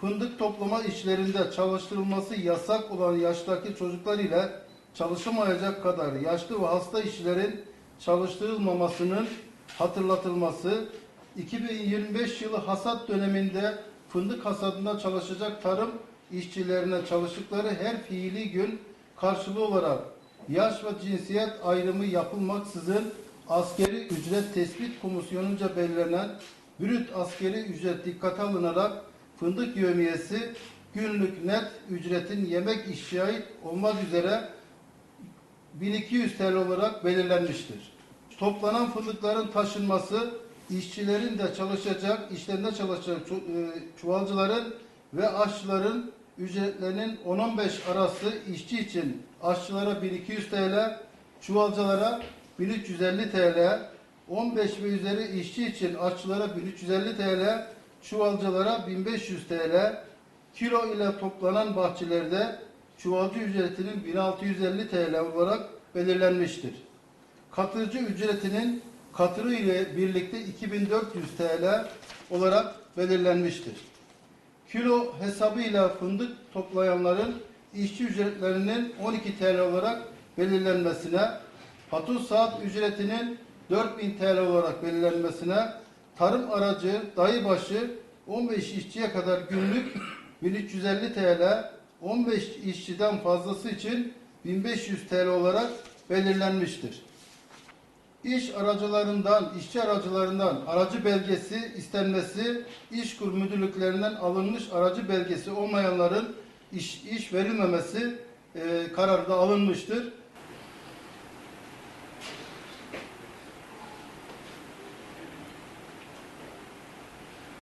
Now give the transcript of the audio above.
fındık toplama işlerinde çalıştırılması yasak olan yaştaki çocuklar ile çalışamayacak kadar yaşlı ve hasta işçilerin çalıştırılmamasının hatırlatılması, 2025 yılı hasat döneminde fındık hasadında çalışacak tarım işçilerine çalıştıkları her fiili gün karşılığı olarak yaş ve cinsiyet ayrımı yapılmaksızın askeri ücret tespit komisyonunca belirlenen brüt askeri ücret dikkate alınarak fındık yövmiyesi günlük net ücretin yemek işçiye ait olmak üzere 1200 TL olarak belirlenmiştir. Toplanan fındıkların taşınması, işçilerin de çalışacak, işlerinde çalışacak e, çuvalcıların ve aşçıların ücretlerinin 10-15 arası işçi için aşçılara 1200 TL, çuvalcılara 1350 TL, 15 ve üzeri işçi için aşçılara 1350 TL, çuvalcılara 1500 TL, kilo ile toplanan bahçelerde çuvalcı ücretinin 1650 TL olarak belirlenmiştir. Katırcı ücretinin katırı ile birlikte 2400 TL olarak belirlenmiştir. Kilo hesabıyla fındık toplayanların işçi ücretlerinin 12 TL olarak belirlenmesine, patus saat ücretinin 4000 TL olarak belirlenmesine, tarım aracı, dayı başı 15 işçiye kadar günlük 1350 TL, 15 işçiden fazlası için 1500 TL olarak belirlenmiştir. İş aracılarından, işçi aracılarından aracı belgesi istenmesi, İşkur müdürlüklerinden alınmış aracı belgesi olmayanların iş, iş verilmemesi e, kararı da alınmıştır.